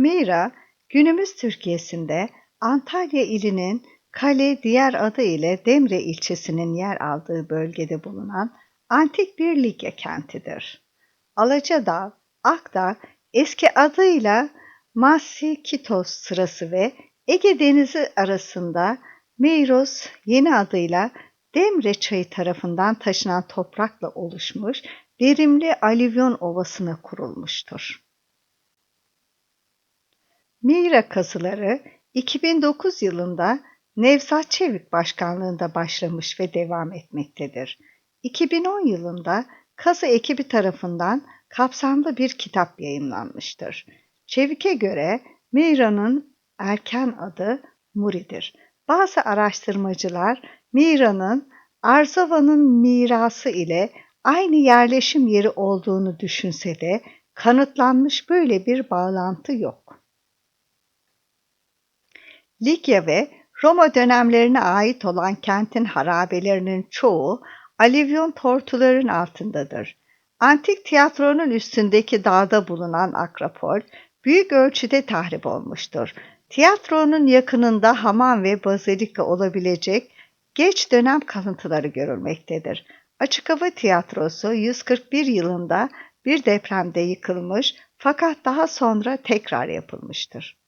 Mira, günümüz Türkiye'sinde Antalya ilinin Kale diğer adı ile Demre ilçesinin yer aldığı bölgede bulunan antik bir Likya kentidir. Alacadağ, Akdağ eski adıyla Masikitos sırası ve Ege Denizi arasında Meiros yeni adıyla Demre Çayı tarafından taşınan toprakla oluşmuş verimli alüvyon ovasına kurulmuştur. Mira kazıları 2009 yılında Nevzat Çevik başkanlığında başlamış ve devam etmektedir. 2010 yılında kazı ekibi tarafından kapsamlı bir kitap yayınlanmıştır. Çevik'e göre Mira'nın erken adı Muri'dir. Bazı araştırmacılar Mira'nın Arzava'nın mirası ile aynı yerleşim yeri olduğunu düşünse de kanıtlanmış böyle bir bağlantı yok. Likya ve Roma dönemlerine ait olan kentin harabelerinin çoğu alivyon tortuların altındadır. Antik tiyatronun üstündeki dağda bulunan Akropol büyük ölçüde tahrip olmuştur. Tiyatronun yakınında hamam ve bazilika olabilecek geç dönem kalıntıları görülmektedir. Açık hava tiyatrosu 141 yılında bir depremde yıkılmış fakat daha sonra tekrar yapılmıştır.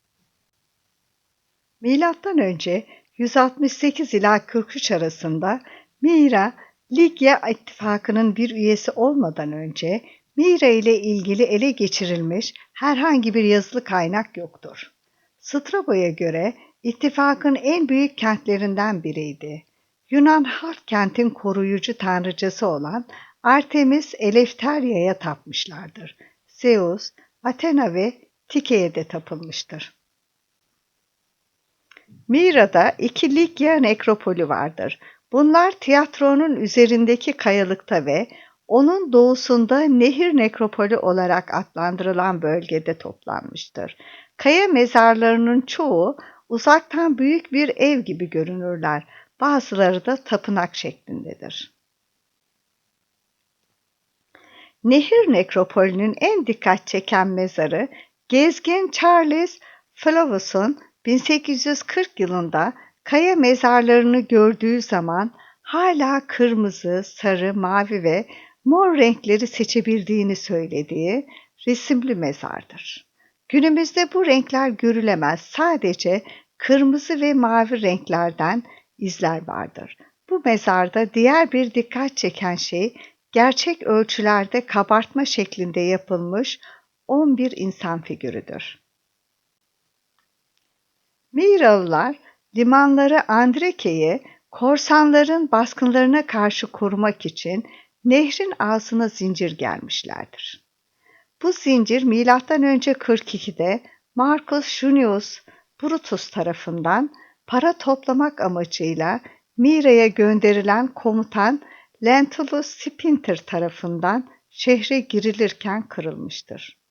Milattan önce 168 ila 43 arasında Mira, Ligya ittifakının bir üyesi olmadan önce Mira ile ilgili ele geçirilmiş herhangi bir yazılı kaynak yoktur. Strabo'ya göre ittifakın en büyük kentlerinden biriydi. Yunan halk kentin koruyucu tanrıcası olan Artemis Eleftheria'ya tapmışlardır. Zeus, Athena ve Tike'ye de tapılmıştır. Mira'da iki Likya nekropolü vardır. Bunlar tiyatronun üzerindeki kayalıkta ve onun doğusunda nehir nekropolü olarak adlandırılan bölgede toplanmıştır. Kaya mezarlarının çoğu uzaktan büyük bir ev gibi görünürler. Bazıları da tapınak şeklindedir. Nehir nekropolünün en dikkat çeken mezarı gezgin Charles Flavus'un 1840 yılında kaya mezarlarını gördüğü zaman hala kırmızı, sarı, mavi ve mor renkleri seçebildiğini söylediği resimli mezardır. Günümüzde bu renkler görülemez. Sadece kırmızı ve mavi renklerden izler vardır. Bu mezarda diğer bir dikkat çeken şey gerçek ölçülerde kabartma şeklinde yapılmış 11 insan figürüdür. Miralılar limanları Andreke'ye korsanların baskınlarına karşı korumak için nehrin ağzına zincir gelmişlerdir. Bu zincir M.Ö. 42'de Marcus Junius Brutus tarafından para toplamak amacıyla Mira'ya gönderilen komutan Lentulus Spinter tarafından şehre girilirken kırılmıştır.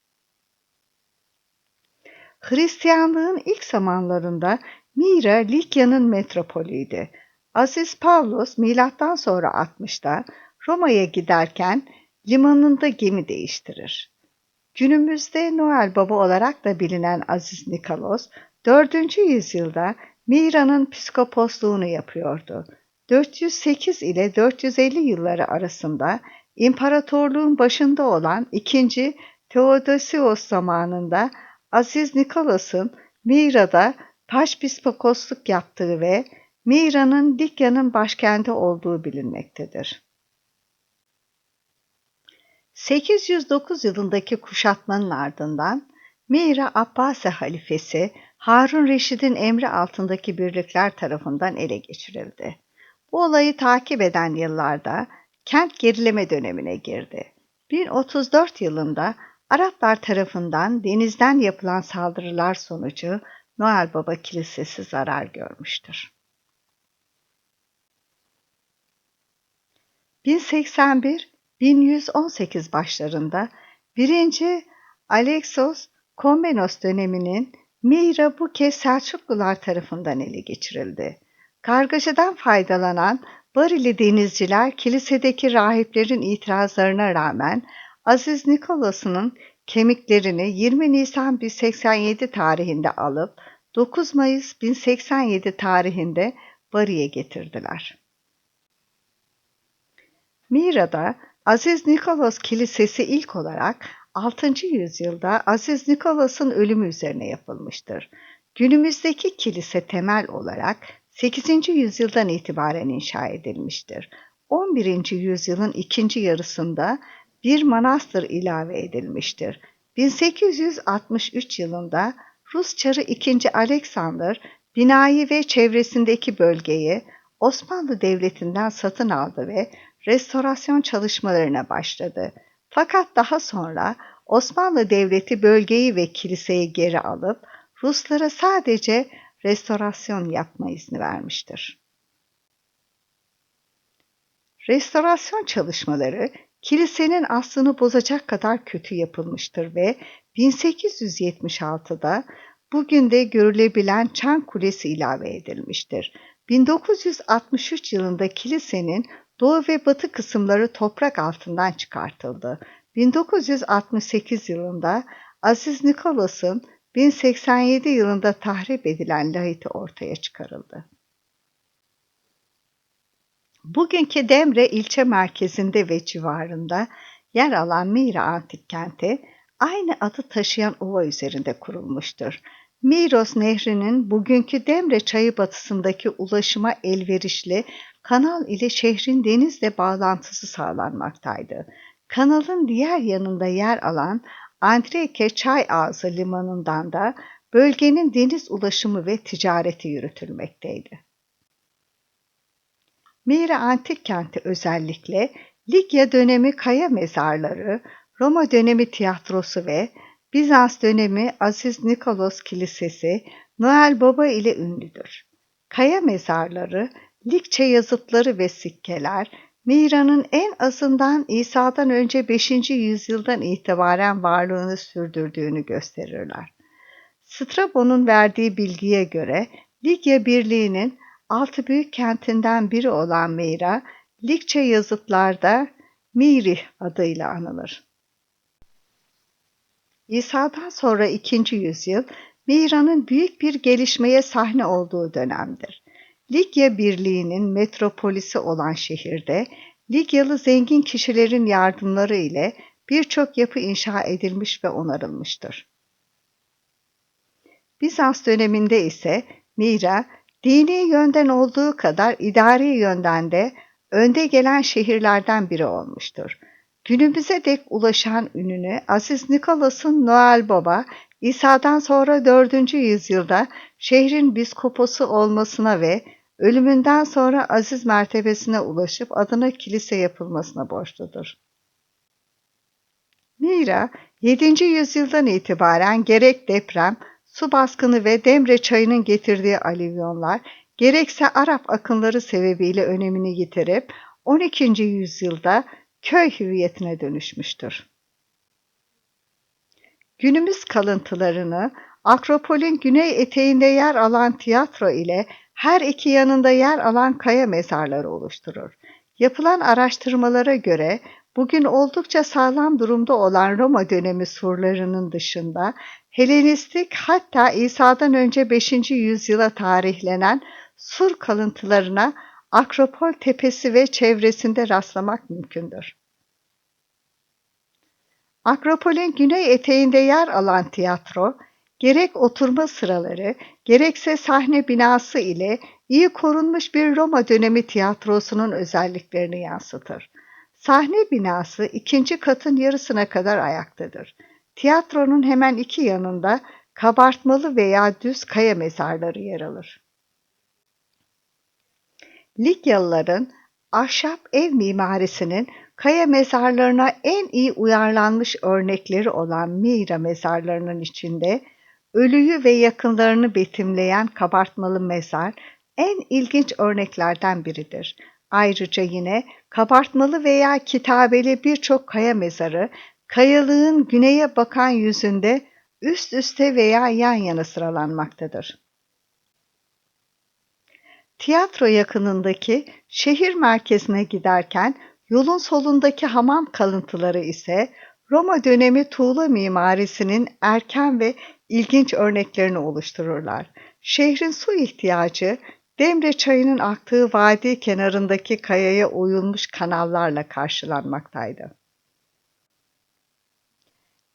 Hristiyanlığın ilk zamanlarında Mira Likya'nın metropolüydü. Aziz Pavlos milattan sonra 60'da Roma'ya giderken limanında gemi değiştirir. Günümüzde Noel Baba olarak da bilinen Aziz Nikolos, 4. yüzyılda Mira'nın psikoposluğunu yapıyordu. 408 ile 450 yılları arasında imparatorluğun başında olan 2. Theodosios zamanında Aziz Nikolas'ın Mira'da başpiskoposluk yaptığı ve Mira'nın Likya'nın başkenti olduğu bilinmektedir. 809 yılındaki kuşatmanın ardından Mira Abbasi halifesi Harun Reşid'in emri altındaki birlikler tarafından ele geçirildi. Bu olayı takip eden yıllarda kent gerileme dönemine girdi. 1034 yılında Araplar tarafından denizden yapılan saldırılar sonucu Noel Baba Kilisesi zarar görmüştür. 1081-1118 başlarında 1. Alexos Komnenos döneminin Mira bu kez Selçuklular tarafından ele geçirildi. Kargaşadan faydalanan Barili denizciler kilisedeki rahiplerin itirazlarına rağmen Aziz Nikolas'ın kemiklerini 20 Nisan 1087 tarihinde alıp 9 Mayıs 1087 tarihinde Bari'ye getirdiler. Mira'da Aziz Nikolas Kilisesi ilk olarak 6. yüzyılda Aziz Nikolas'ın ölümü üzerine yapılmıştır. Günümüzdeki kilise temel olarak 8. yüzyıldan itibaren inşa edilmiştir. 11. yüzyılın ikinci yarısında bir manastır ilave edilmiştir. 1863 yılında Rus Çarı II. Alexander binayı ve çevresindeki bölgeyi Osmanlı Devleti'nden satın aldı ve restorasyon çalışmalarına başladı. Fakat daha sonra Osmanlı Devleti bölgeyi ve kiliseyi geri alıp Ruslara sadece restorasyon yapma izni vermiştir. Restorasyon çalışmaları kilisenin aslını bozacak kadar kötü yapılmıştır ve 1876'da bugün de görülebilen Çan Kulesi ilave edilmiştir. 1963 yılında kilisenin doğu ve batı kısımları toprak altından çıkartıldı. 1968 yılında Aziz Nikolas'ın 1087 yılında tahrip edilen lahiti ortaya çıkarıldı. Bugünkü Demre ilçe merkezinde ve civarında yer alan Mira antik kenti aynı adı taşıyan ova üzerinde kurulmuştur. Miros Nehri'nin bugünkü Demre çayı batısındaki ulaşıma elverişli kanal ile şehrin denizle bağlantısı sağlanmaktaydı. Kanalın diğer yanında yer alan Andreke Çay Ağzı limanından da bölgenin deniz ulaşımı ve ticareti yürütülmekteydi. Mira antik kenti özellikle Likya dönemi kaya mezarları, Roma dönemi tiyatrosu ve Bizans dönemi Aziz Nikolos Kilisesi Noel Baba ile ünlüdür. Kaya mezarları, Likçe yazıtları ve sikkeler Mira'nın en azından İsa'dan önce 5. yüzyıldan itibaren varlığını sürdürdüğünü gösterirler. Strabo'nun verdiği bilgiye göre Likya Birliği'nin altı büyük kentinden biri olan Mira, Likçe yazıtlarda Mirih adıyla anılır. İsa'dan sonra 2. yüzyıl, Mira'nın büyük bir gelişmeye sahne olduğu dönemdir. Likya Birliği'nin metropolisi olan şehirde Ligyalı zengin kişilerin yardımları ile birçok yapı inşa edilmiş ve onarılmıştır. Bizans döneminde ise Mira, dini yönden olduğu kadar idari yönden de önde gelen şehirlerden biri olmuştur. Günümüze dek ulaşan ününü Aziz Nikolas'ın Noel Baba, İsa'dan sonra 4. yüzyılda şehrin biskoposu olmasına ve ölümünden sonra aziz mertebesine ulaşıp adına kilise yapılmasına borçludur. Mira, 7. yüzyıldan itibaren gerek deprem, su baskını ve Demre çayının getirdiği alüvyonlar, gerekse Arap akınları sebebiyle önemini yitirip 12. yüzyılda köy hüviyetine dönüşmüştür. Günümüz kalıntılarını Akropol'ün güney eteğinde yer alan tiyatro ile her iki yanında yer alan kaya mezarları oluşturur. Yapılan araştırmalara göre bugün oldukça sağlam durumda olan Roma dönemi surlarının dışında Helenistik hatta İsa'dan önce 5. yüzyıla tarihlenen sur kalıntılarına Akropol tepesi ve çevresinde rastlamak mümkündür. Akropol'ün güney eteğinde yer alan tiyatro, gerek oturma sıraları, gerekse sahne binası ile iyi korunmuş bir Roma dönemi tiyatrosunun özelliklerini yansıtır. Sahne binası ikinci katın yarısına kadar ayaktadır. Tiyatronun hemen iki yanında kabartmalı veya düz kaya mezarları yer alır. Likyalıların ahşap ev mimarisinin kaya mezarlarına en iyi uyarlanmış örnekleri olan Mira mezarlarının içinde ölüyü ve yakınlarını betimleyen kabartmalı mezar en ilginç örneklerden biridir. Ayrıca yine kabartmalı veya kitabeli birçok kaya mezarı kayalığın güneye bakan yüzünde üst üste veya yan yana sıralanmaktadır. Tiyatro yakınındaki şehir merkezine giderken yolun solundaki hamam kalıntıları ise Roma dönemi tuğla mimarisinin erken ve ilginç örneklerini oluştururlar. Şehrin su ihtiyacı Demre çayının aktığı vadi kenarındaki kayaya oyulmuş kanallarla karşılanmaktaydı.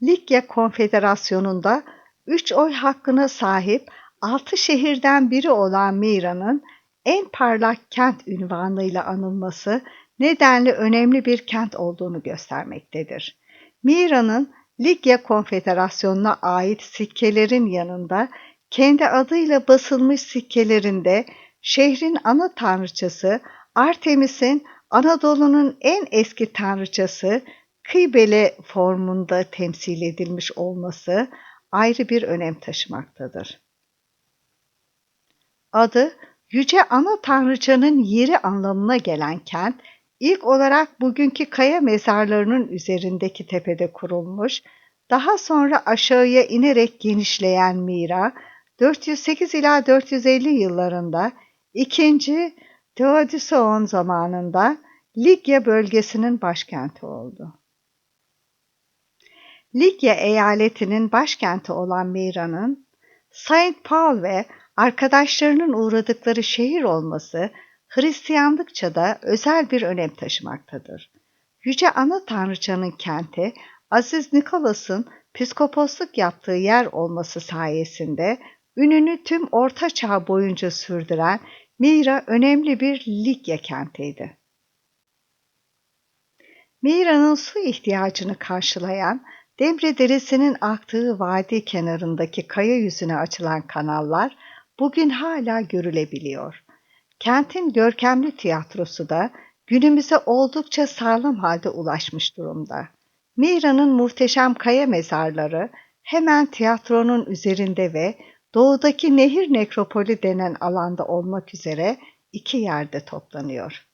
Likya Konfederasyonu'nda üç oy hakkına sahip altı şehirden biri olan Mira'nın en parlak kent ünvanıyla anılması nedenli önemli bir kent olduğunu göstermektedir. Mira'nın Likya Konfederasyonu'na ait sikkelerin yanında kendi adıyla basılmış sikkelerinde şehrin ana tanrıçası Artemis'in Anadolu'nun en eski tanrıçası Kıybele formunda temsil edilmiş olması ayrı bir önem taşımaktadır. Adı Yüce Ana Tanrıçanın yeri anlamına gelen kent, ilk olarak bugünkü kaya mezarlarının üzerindeki tepede kurulmuş, daha sonra aşağıya inerek genişleyen Mira, 408 ila 450 yıllarında 2. Teodosyon zamanında Likya bölgesinin başkenti oldu. Likya eyaletinin başkenti olan Mira'nın Saint Paul ve arkadaşlarının uğradıkları şehir olması Hristiyanlıkça da özel bir önem taşımaktadır. Yüce Ana Tanrıçanın kenti Aziz Nikolas'ın piskoposluk yaptığı yer olması sayesinde ününü tüm Orta Çağ boyunca sürdüren Mira önemli bir Likya kentiydi. Mira'nın su ihtiyacını karşılayan Demre Deresi'nin aktığı vadi kenarındaki kaya yüzüne açılan kanallar bugün hala görülebiliyor. Kentin görkemli tiyatrosu da günümüze oldukça sağlam halde ulaşmış durumda. Mira'nın muhteşem kaya mezarları hemen tiyatronun üzerinde ve doğudaki nehir nekropoli denen alanda olmak üzere iki yerde toplanıyor.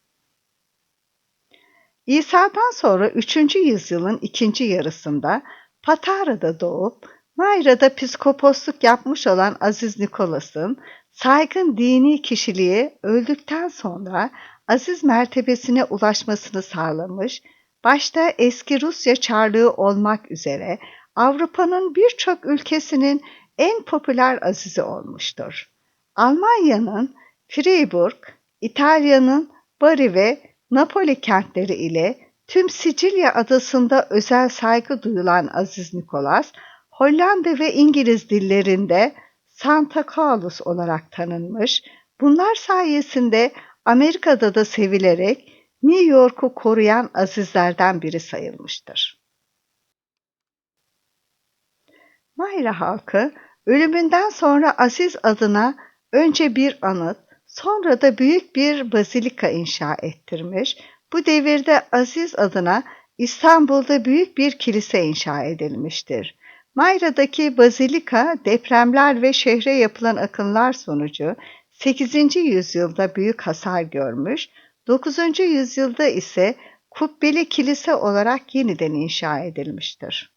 İsa'dan sonra 3. yüzyılın ikinci yarısında Patara'da doğup Mayra'da piskoposluk yapmış olan Aziz Nikolas'ın saygın dini kişiliği öldükten sonra aziz mertebesine ulaşmasını sağlamış, başta eski Rusya Çarlığı olmak üzere Avrupa'nın birçok ülkesinin en popüler azizi olmuştur. Almanya'nın Freiburg, İtalya'nın Bari ve Napoli kentleri ile tüm Sicilya adasında özel saygı duyulan Aziz Nikolas, Hollanda ve İngiliz dillerinde Santa Claus olarak tanınmış, bunlar sayesinde Amerika'da da sevilerek New York'u koruyan azizlerden biri sayılmıştır. Mayra halkı ölümünden sonra Aziz adına önce bir anıt, sonra da büyük bir bazilika inşa ettirmiş. Bu devirde Aziz adına İstanbul'da büyük bir kilise inşa edilmiştir. Mayra'daki bazilika depremler ve şehre yapılan akınlar sonucu 8. yüzyılda büyük hasar görmüş, 9. yüzyılda ise kubbeli kilise olarak yeniden inşa edilmiştir.